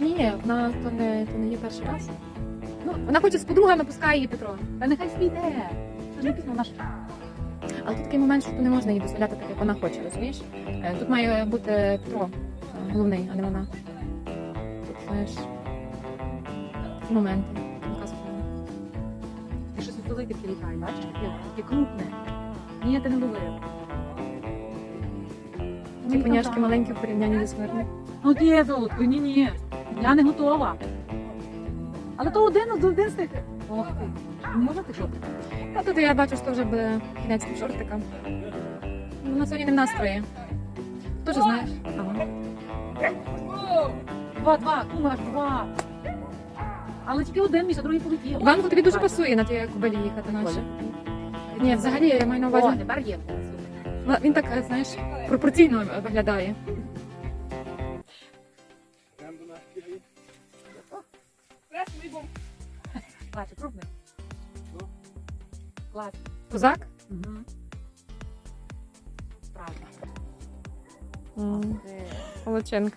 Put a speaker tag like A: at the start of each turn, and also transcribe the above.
A: Ні, вона то не, то не є перший раз. Ну, вона хоче з подругами, пускає її Петро.
B: Та нехай собі йде. Це ж не пізно, вона
A: Але тут такий момент, що тут не можна їй дозволяти так, як вона хоче, розумієш? Е, Тут має бути Петро е, головний, а не вона. Тут, знаєш, такі моменти. Така справа.
B: Ти щось велике прилітає, бачиш? Таке, таке крупне. Ні, ти не ловив.
A: Ті поняшки маленькі в порівнянні зі смирною.
B: Ну ти, золотко, ні, ні. Я не готова. Але то один, один з тих. Ох ти. Ти що?
A: Та тут я бачу, що вже буде кінець тим шортикам. Ну, на сьогодні не в настрої. Теж знаєш.
B: Ага. Два, два, кума, два. Але тільки один місяць, а другий полетів.
A: Іванко, тобі дуже пасує на тій кобилі їхати наші. Ні, взагалі я маю на
B: О, тепер є.
A: Ну, Він так, е, знаєш, пропорційно виглядає.
B: Клас, крупный. Класс.
A: Козак?
B: Угу. Справді.
A: Молодчинка.